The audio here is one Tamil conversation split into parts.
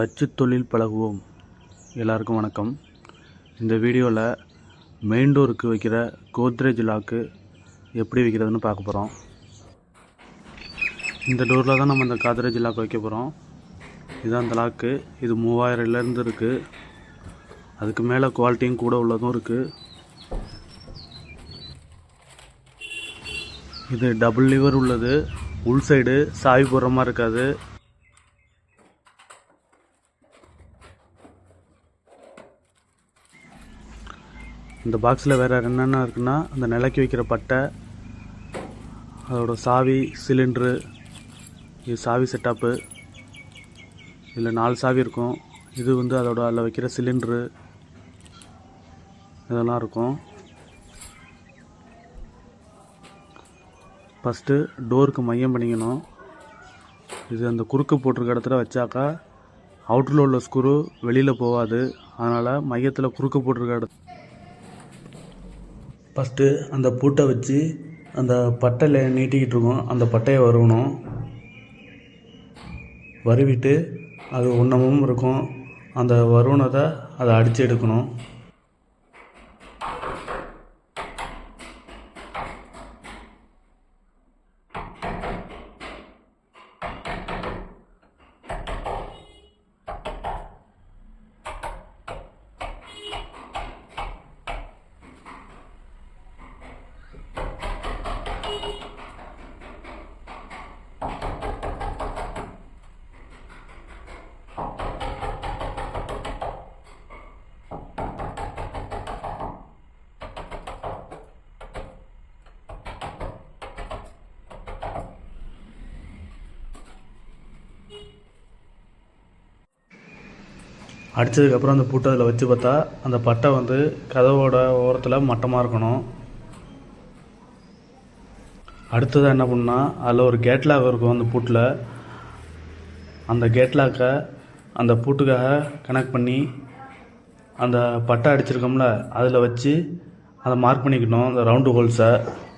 தச்சு தொழில் பழகுவோம். எல்லாருக்கும் வணக்கம். இந்த வீடியோவில் மெயின் டோருக்கு வைக்கிற கோத்ரேஜ் லாக்கு எப்படி வைக்கிறதுன்னு பார்க்க போகிறோம் இந்த டோரில் தான் நம்ம இந்த காத்ரேஜ் லாக் வைக்க போகிறோம் இதுதான் அந்த லாக்கு. இது மூவாயிரம்லேருந்து இருக்குது அதுக்கு மேலே குவாலிட்டியும் கூட உள்ளதும் இருக்குது இது டபுள் லிவர் உள்ளது. உள் சைடு சாய் போடுற மாதிரி இருக்காது. இந்த பாக்ஸில் வேறு என்னென்ன இருக்குன்னா அந்த நிலைக்கு வைக்கிற பட்டை அதோட சாவி சிலிண்ட்ரு இது சாவி செட்டப்பு இதில் நாலு சாவி இருக்கும். இது வந்து அதோட அதில் வைக்கிற சிலிண்ட்ரு இதெல்லாம் இருக்கும். ஃபஸ்ட்டு டோருக்கு மையம் பண்ணிக்கணும். இது அந்த குறுக்கு போட்டிருக்க இடத்துல வச்சாக்கா அவுட்டரில் உள்ள ஸ்க்ரூ வெளியில் போகாது. அதனால் மையத்தில் குறுக்கு போட்டிருக்க இட ஃபஸ்ட்டு அந்த பூட்டை வச்சு அந்த பட்டையில் நீட்டிக்கிட்டு இருக்கோம். அந்த பட்டையை வருவணும் வருவிட்டு அது உண்ணமும் இருக்கும். அந்த வருணத்தை அதை அடித்து எடுக்கணும். அடித்ததுக்கப்புறம் அந்த பூட்டை அதில் வச்சு பார்த்தா அந்த பட்டை வந்து கதவோட ஓரத்தில் மட்டமாக இருக்கணும். அடுத்ததாக என்ன பண்ணால் அதில் ஒரு கேட்லாக் இருக்கும் அந்த பூட்டில். அந்த கேட்லாக்கை அந்த பூட்டுக்காக கனெக்ட் பண்ணி அந்த பட்டை அடிச்சிருக்கோம்ல அதில் வச்சு அதை மார்க் பண்ணிக்கணும் அந்த ரவுண்டு ஹோல்ஸை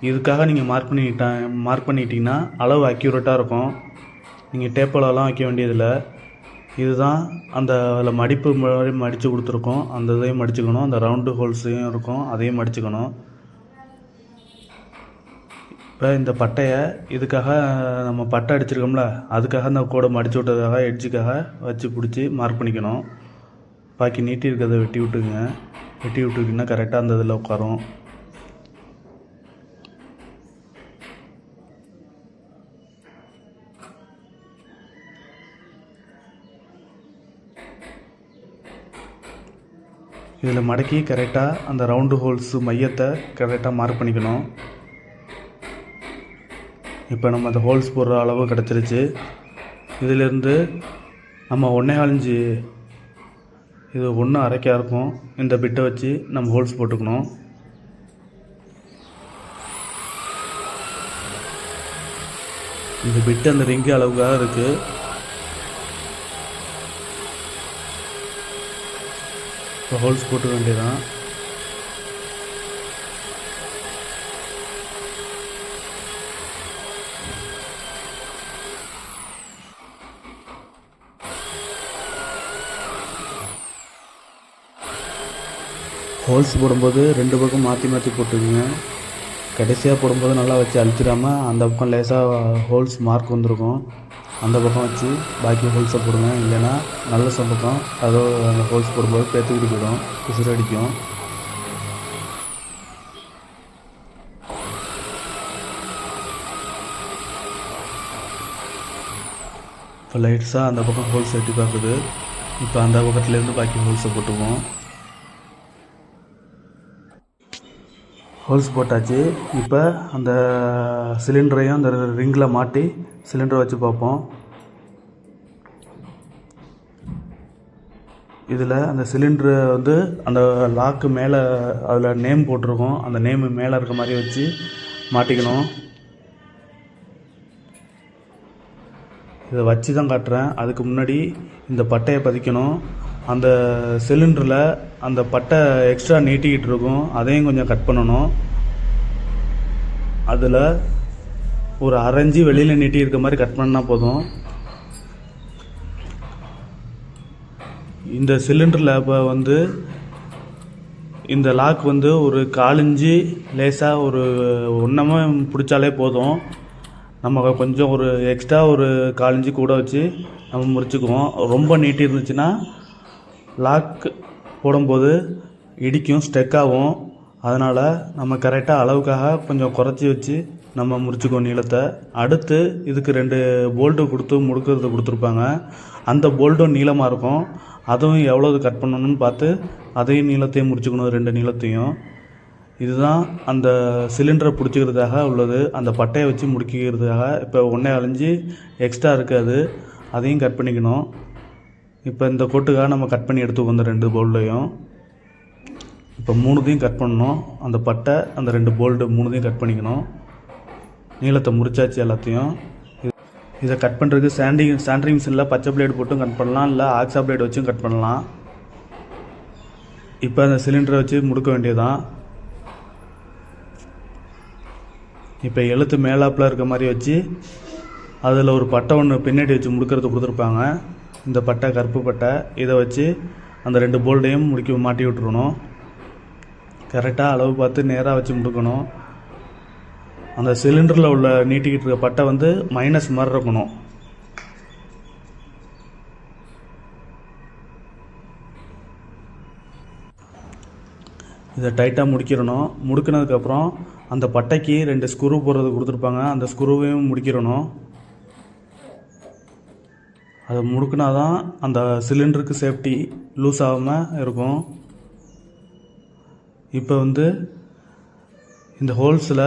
இதுக்காக நீங்கள் மார்க் பண்ணிக்கிட்ட மார்க் பண்ணிக்கிட்டிங்கன்னா அளவு அக்யூரேட்டாக இருக்கும். நீங்கள் டேப்பெல்லாம் வைக்க வேண்டியதில்லை. இதுதான் அந்த அதில் மடிப்பு மாதிரி மடித்து கொடுத்துருக்கோம். அந்த இதையும் மடிச்சுக்கணும். அந்த ரவுண்டு ஹோல்ஸையும் இருக்கும். அதையும் மடிச்சுக்கணும். இப்போ இந்த பட்டையை இதுக்காக நம்ம பட்டை அடிச்சிருக்கோம்ல அதுக்காக அந்த கோடை மடிச்சு விட்டதுக்காக எட்ஜுக்காக வச்சு பிடிச்சி மார்க் பண்ணிக்கணும். பாக்கி நீட்டி இருக்கிறத வெட்டி விட்டுங்க வெட்டி விட்டுக்கிங்கன்னா கரெக்டாக அந்த இதில் உட்காரும். இதில் மடக்கி கரெக்டாக அந்த ரவுண்டு ஹோல்ஸு மையத்தை கரெக்டாக மார்க் பண்ணிக்கணும். இப்போ நம்ம அந்த ஹோல்ஸ் போடுற அளவு கிடச்சிருச்சு. இதிலிருந்து நம்ம ஒன்றே அழிஞ்சு இது ஒன்று அரைக்கா இருக்கும். இந்த பிட்டை வச்சு நம்ம ஹோல்ஸ் போட்டுக்கணும். இந்த பிட்டு அந்த ரிங்கு அளவுக்காக இருக்குது இப்போ ஹோல்ஸ் போட்டு வேண்டியதான் ஹோல்ஸ் போடும்போது ரெண்டு பக்கம் மாற்றி மாற்றி போட்டுக்குங்க. கடைசியாக போடும்போது நல்லா வச்சு அழிச்சிடாமல் அந்த பக்கம் லேசாக ஹோல்ஸ் மார்க் வந்திருக்கும். அந்த பக்கம் வச்சு பாக்கி ஹோல்ஸை போடுங்க. இல்லைன்னா நல்ல சம்பக்கம். அதோ அந்த ஹோல்ஸ் போடும்போது பேத்துக்கிட்டு போயிடும். குசுறு அடிக்கும். இப்போ லைட்ஸாக அந்த பக்கம் ஹோல்ஸ் எட்டி பார்க்குது இப்போ அந்த பக்கத்துலேருந்து பாக்கி ஹோல்ஸை போட்டுக்குவோம். ஹோல்ஸ் போட்டாச்சு. இப்போ அந்த சிலிண்டரையும் அந்த ரிங்கில் மாட்டி சிலிண்டரை வச்சு பார்ப்போம். இதில் அந்த சிலிண்டரு வந்து அந்த லாக்கு மேலே அதில் நேம் போட்டிருக்கோம். அந்த நேமு மேலே இருக்க மாதிரி வச்சு மாட்டிக்கணும். இதை வச்சு தான் காட்டுறேன். அதுக்கு முன்னாடி இந்த பட்டையை பதிக்கணும். அந்த சிலிண்டரில் அந்த பட்டை எக்ஸ்ட்ரா நீட்டிக்கிட்டு இருக்கும். அதையும் கொஞ்சம் கட் பண்ணணும். அதில் ஒரு அரைஞ்சி வெளியில் நீட்டி இருக்க மாதிரி கட் பண்ணால் போதும். இந்த சிலிண்டர் லேப்பை வந்து இந்த லாக் வந்து ஒரு காலிஞ்சி லேசாக ஒரு ஒன்றமாக பிடிச்சாலே போதும். நம்ம கொஞ்சம் ஒரு எக்ஸ்ட்ரா ஒரு காலிஞ்சி கூட வச்சு நம்ம முறிச்சுக்குவோம். ரொம்ப நீட்டி இருந்துச்சுன்னா லாக் போடும்போது இடிக்கும் ஸ்டெக் ஆகும். அதனால் நம்ம கரெக்டாக அளவுக்காக கொஞ்சம் குறைச்சி வச்சு நம்ம முறிச்சுக்குவோம் நீளத்தை. அடுத்து இதுக்கு ரெண்டு போல்ட்டு கொடுத்து முடுக்கிறது கொடுத்துருப்பாங்க. அந்த போல்ட்டும் நீளமாக இருக்கும். அதுவும் எவ்வளவு கட் பண்ணணும்னு பார்த்து அதையும் நீளத்தையும் முடிச்சுக்கணும் ரெண்டு நீளத்தையும். இதுதான் அந்த சிலிண்டரை பிடிச்சிக்கிறதுக்காக உள்ளது. அந்த பட்டையை வச்சு முடிக்கிறதுக்காக இப்போ ஒன்றே அழிஞ்சு எக்ஸ்ட்ரா இருக்காது அதையும் கட் பண்ணிக்கணும். இப்போ இந்த கோட்டுக்காக நம்ம கட் பண்ணி எடுத்துக்கோ இந்த ரெண்டு போல்டையும் இப்போ மூணுத்தையும் கட் பண்ணணும். அந்த பட்டை அந்த ரெண்டு போல்டு மூணுத்தையும் கட் பண்ணிக்கணும். நீளத்தை முறிச்சாச்சு எல்லாத்தையும். இதை கட் பண்ணுறதுக்கு சாண்டிங் சாண்ட்ரிங் மிஷினில் பச்சை பிளேடு போட்டும் கட் பண்ணலாம். இல்லை ஆக்ஸா பிளேடு வச்சும் கட் பண்ணலாம். இப்போ அந்த சிலிண்டரை வச்சு முடுக்க வேண்டியதுதான். இப்போ எழுத்து மேலாப்பில் இருக்க மாதிரி வச்சு அதில் ஒரு பட்டை ஒன்று பின்னாடி வச்சு முடுக்கிறது கொடுத்துருப்பாங்க. இந்த பட்டை கருப்பு பட்டை இதை வச்சு அந்த ரெண்டு போல்டையும் முடிக்க மாட்டி விட்டுருணும் கரெக்டாக அளவு பார்த்து நேராக வச்சு முடுக்கணும். அந்த சிலிண்டரில் உள்ள நீட்டிக்கிட்டு இருக்க பட்டை வந்து மைனஸ் மாதிரி இருக்கணும். இதை டைட்டாக முடிக்கிறணும். முடுக்கினதுக்கப்புறம் அந்த பட்டைக்கு ரெண்டு ஸ்க்ரூ போடுறது கொடுத்துருப்பாங்க. அந்த ஸ்க்ரூவையும் முடிக்கிறணும். அதை முடுக்கினா தான் அந்த சிலிண்டருக்கு சேஃப்டி லூஸ் ஆகாமல் இருக்கும். இப்போ வந்து இந்த ஹோல்ஸில்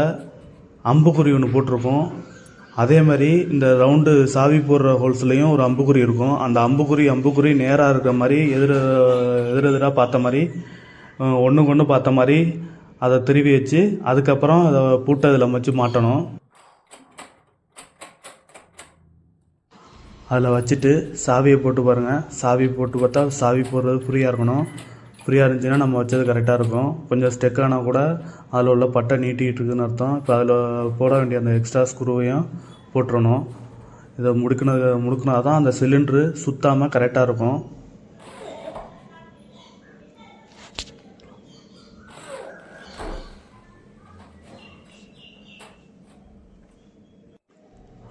அம்புக்குறி ஒன்று போட்டிருக்கும். அதே மாதிரி இந்த ரவுண்டு சாவி போடுற ஹோல்ஸ்லேயும் ஒரு அம்புக்குறி இருக்கும். அந்த அம்புக்குறி அம்புக்குறி நேராக இருக்கிற மாதிரி எதிர எதிரெதிராக பார்த்த மாதிரி ஒன்றுக்கு ஒன்று பார்த்த மாதிரி அதை திருவி வச்சு அதுக்கப்புறம் அதை பூட்டை அதில் வச்சு மாட்டணும். அதில் வச்சுட்டு சாவியை போட்டு பாருங்கள் சாவி போட்டு பார்த்தா சாவி போடுறது ஃப்ரீயாக இருக்கணும். ஃப்ரீயாக இருந்துச்சுன்னா நம்ம வச்சது கரெக்டாக இருக்கும். கொஞ்சம் ஸ்டெக் ஆனால் கூட அதில் உள்ள பட்டை நீட்டிக்கிட்டு இருக்குதுன்னு அர்த்தம். இப்போ அதில் போட வேண்டிய அந்த எக்ஸ்ட்ரா ஸ்க்ரூவையும் போட்டுறணும். இதை முடுக்கினது முடுக்கினா தான் அந்த சிலிண்ட்ரு சுத்தாமல் கரெக்டாக இருக்கும்.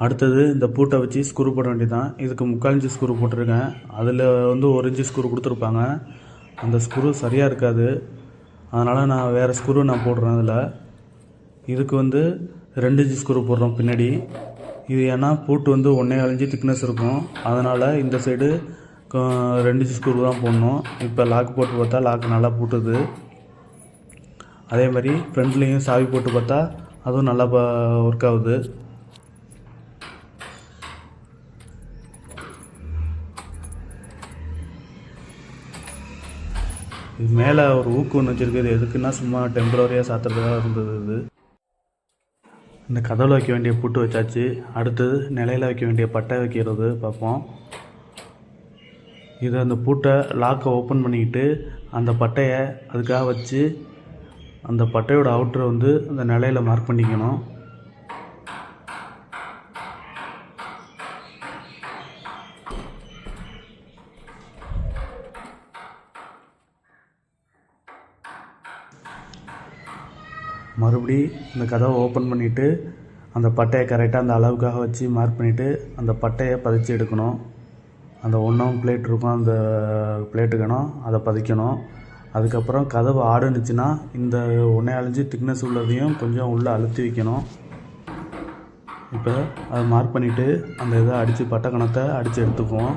அடுத்தது இந்த பூட்டை வச்சு ஸ்க்ரூ போட வேண்டியதான் இதுக்கு முக்கால் இன்ச்சு ஸ்க்ரூ போட்டிருக்கேன். அதில் வந்து ஒரு இன்ச்சு ஸ்க்ரூ கொடுத்துருப்பாங்க. அந்த ஸ்க்ரூ சரியாக இருக்காது. அதனால் நான் வேறு ஸ்க்ரூ நான் போடுறேன் அதில். இதுக்கு வந்து ரெண்டு இன்ச்சு ஸ்க்ரூ போடுறோம் பின்னாடி. இது ஏன்னா பூட்டு வந்து ஒன்றே அழிஞ்சு திக்னஸ் இருக்கும். அதனால் இந்த சைடு ரெண்டு இன்ச்சு ஸ்க்ரூ தான் போடணும். இப்போ லாக் போட்டு பார்த்தா லாக் நல்லா பூட்டுது. அதே மாதிரி ஃப்ரண்ட்லேயும் சாவி போட்டு பார்த்தா அதுவும் நல்லா ஒர்க் ஆகுது. இது மேலே ஒரு ஊக்கு ஒன்று வச்சுருக்குது. எதுக்குன்னா சும்மா டெம்பரரியாக சாத்துறதுக்காக இருந்தது இது. இந்த கதவில் வைக்க வேண்டிய பூட்டு வச்சாச்சு. அடுத்தது நிலையில் வைக்க வேண்டிய பட்டை வைக்கிறது. பார்ப்போம். இது அந்த பூட்டை லாக்கை ஓப்பன் பண்ணிக்கிட்டு அந்த பட்டையை அதுக்காக வச்சு அந்த பட்டையோட அவுட்டரை வந்து அந்த நிலையில் மார்க் பண்ணிக்கணும். மறுபடி இந்த கதவை ஓப்பன் பண்ணிவிட்டு அந்த பட்டையை கரெக்டாக அந்த அளவுக்காக வச்சு மார்க் பண்ணிவிட்டு அந்த பட்டையை பதிச்சு எடுக்கணும். அந்த ஒன்றாம் பிளேட் இருக்கும் அந்த பிளேட்டுக்கணும் அதை பதிக்கணும். அதுக்கப்புறம் கதவு ஆடுனுச்சுன்னா இந்த ஒன்றே அழிஞ்சு திக்னஸ் உள்ளதையும் கொஞ்சம் உள்ளே அழுத்தி வைக்கணும். இப்போ அதை மார்க் பண்ணிவிட்டு அந்த இதை அடித்து பட்டை கணத்தை அடித்து எடுத்துக்குவோம்.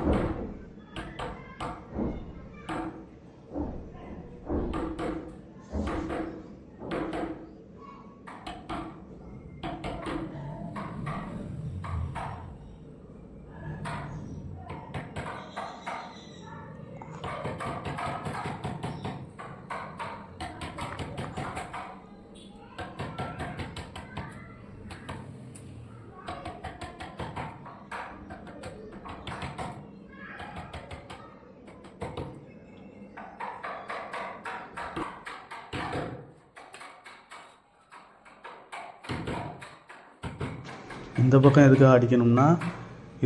இந்த பக்கம் எதுக்காக அடிக்கணும்னா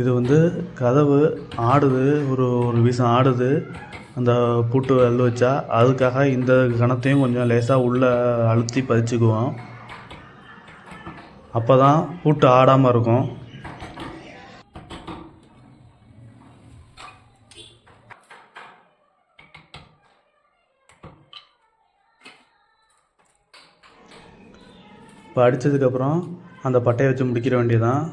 இது வந்து கதவு ஆடுது ஒரு ஒரு வீசம் ஆடுது. அந்த பூட்டு அள்ளு வச்சா அதுக்காக இந்த கணத்தையும் கொஞ்சம் லேசாக உள்ளே அழுத்தி பதிச்சுக்குவோம். அப்போ தான் பூட்டு ஆடாமல் இருக்கும். இப்போ அடித்ததுக்கப்புறம் அந்த பட்டையை வச்சு முடிக்கிற வேண்டியதான்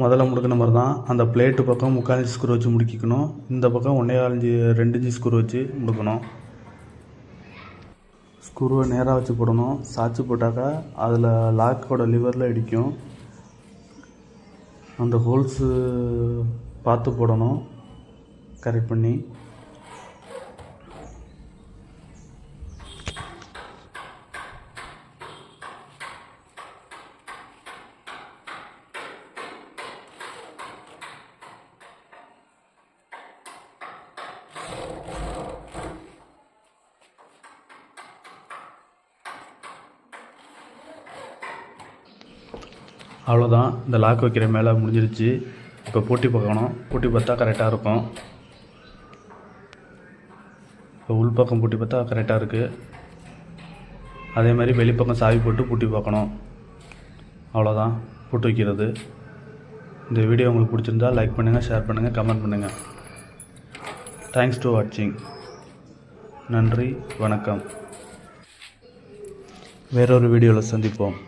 முதல்ல முடுக்கின மாதிரி தான் அந்த பிளேட்டு பக்கம் முக்கால் இன்ச்சு ஸ்க்ரூ வச்சு முடிக்கணும் இந்த பக்கம் ஒன்றே கால் ரெண்டு இன்ச்சு ஸ்க்ரூ வச்சு முடுக்கணும். ஸ்க்ரூவை நேராக வச்சு போடணும். சாய்ச்சி போட்டாக்கா அதில் லாக்கோட லிவரில் இடிக்கும். அந்த ஹோல்ஸு பார்த்து போடணும். கரெக்ட் பண்ணி. அவ்வளோதான் இந்த லாக் வைக்கிற மேலே முடிஞ்சிருச்சு. இப்போ பூட்டி பார்க்கணும். பூட்டி பார்த்தா கரெக்டாக இருக்கும். இப்போ உள்பக்கம் பூட்டி பார்த்தா கரெக்டாக இருக்குது அதே மாதிரி வெளிப்பக்கம் சாவி போட்டு பூட்டி பார்க்கணும். அவ்வளோதான் பூட்டு வைக்கிறது. இந்த வீடியோ உங்களுக்கு பிடிச்சிருந்தா லைக் பண்ணுங்கள் ஷேர் பண்ணுங்கள் கமெண்ட் பண்ணுங்கள் தேங்க்ஸ் டு வாட்சிங் நன்றி வணக்கம். வேறொரு வீடியோவில் சந்திப்போம்.